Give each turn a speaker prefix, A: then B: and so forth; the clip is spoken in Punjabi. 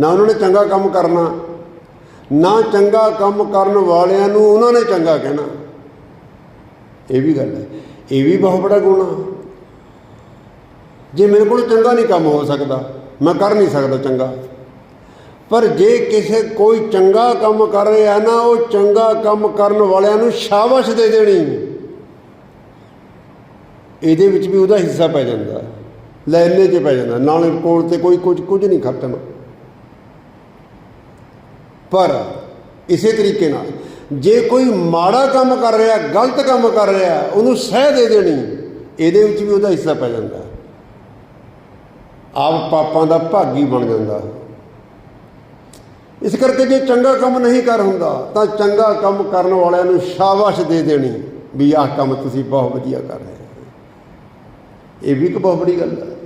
A: ਨਾ ਉਹਨਾਂ ਨੇ ਚੰਗਾ ਕੰਮ ਕਰਨਾ, ਨਾ ਚੰਗਾ ਕੰਮ ਕਰਨ ਵਾਲਿਆਂ ਨੂੰ ਉਹਨਾਂ ਨੇ ਚੰਗਾ ਕਹਿਣਾ। ਇਹ ਵੀ ਗੱਲ ਹੈ। ਇਹ ਵੀ ਬਹੁਤ ਬੜਾ ਗੁਣ ਜੇ ਮੇਰੇ ਕੋਲ ਚੰਗਾ ਨਹੀਂ ਕੰਮ ਹੋ ਸਕਦਾ, ਮੈਂ ਕਰ ਨਹੀਂ ਸਕਦਾ ਚੰਗਾ। ਪਰ ਜੇ ਕਿਸੇ ਕੋਈ ਚੰਗਾ ਕੰਮ ਕਰ ਰਿਹਾ ਨਾ, ਉਹ ਚੰਗਾ ਕੰਮ ਕਰਨ ਵਾਲਿਆਂ ਨੂੰ ਸ਼ਾਬਾਸ਼ ਦੇ ਦੇਣੀ। ਇਹਦੇ ਵਿੱਚ ਵੀ ਉਹਦਾ ਹਿੱਸਾ ਪੈ ਜਾਂਦਾ। ਲੈਣੇ 'ਚ ਪੈ ਜਾਂਦਾ। ਨਾਲੇ ਕੋਲ ਤੇ ਕੋਈ ਕੁਝ ਕੁਝ ਨਹੀਂ ਖਤਮ ਪਰ ਇਸੇ ਤਰੀਕੇ ਨਾਲ ਜੇ ਕੋਈ ਮਾੜਾ ਕੰਮ ਕਰ ਰਿਹਾ, ਗਲਤ ਕੰਮ ਕਰ ਰਿਹਾ, ਉਹਨੂੰ ਸਹਿ ਦੇ ਦੇਣੀ, ਇਹਦੇ ਵਿੱਚ ਵੀ ਉਹਦਾ ਹਿੱਸਾ ਪੈ ਜਾਂਦਾ। ਆਪ ਪਾਪਾਂ ਦਾ ਭਾਗੀ ਬਣ ਜਾਂਦਾ। ਇਸ ਕਰਕੇ ਜੇ ਚੰਗਾ ਕੰਮ ਨਹੀਂ ਕਰ ਹੁੰਦਾ, ਤਾਂ ਚੰਗਾ ਕੰਮ ਕਰਨ ਵਾਲਿਆਂ ਨੂੰ ਸ਼ਾਬਾਸ਼ ਦੇ ਦੇਣੀ ਵੀ ਆਹ ਕੰਮ ਤੁਸੀਂ ਬਹੁਤ ਵਧੀਆ ਕਰ ਰਹੇ ਹੋ। ਇਹ ਵੀ ਇੱਕ ਬਹੁਤ ਬੜੀ ਗੱਲ ਹੈ।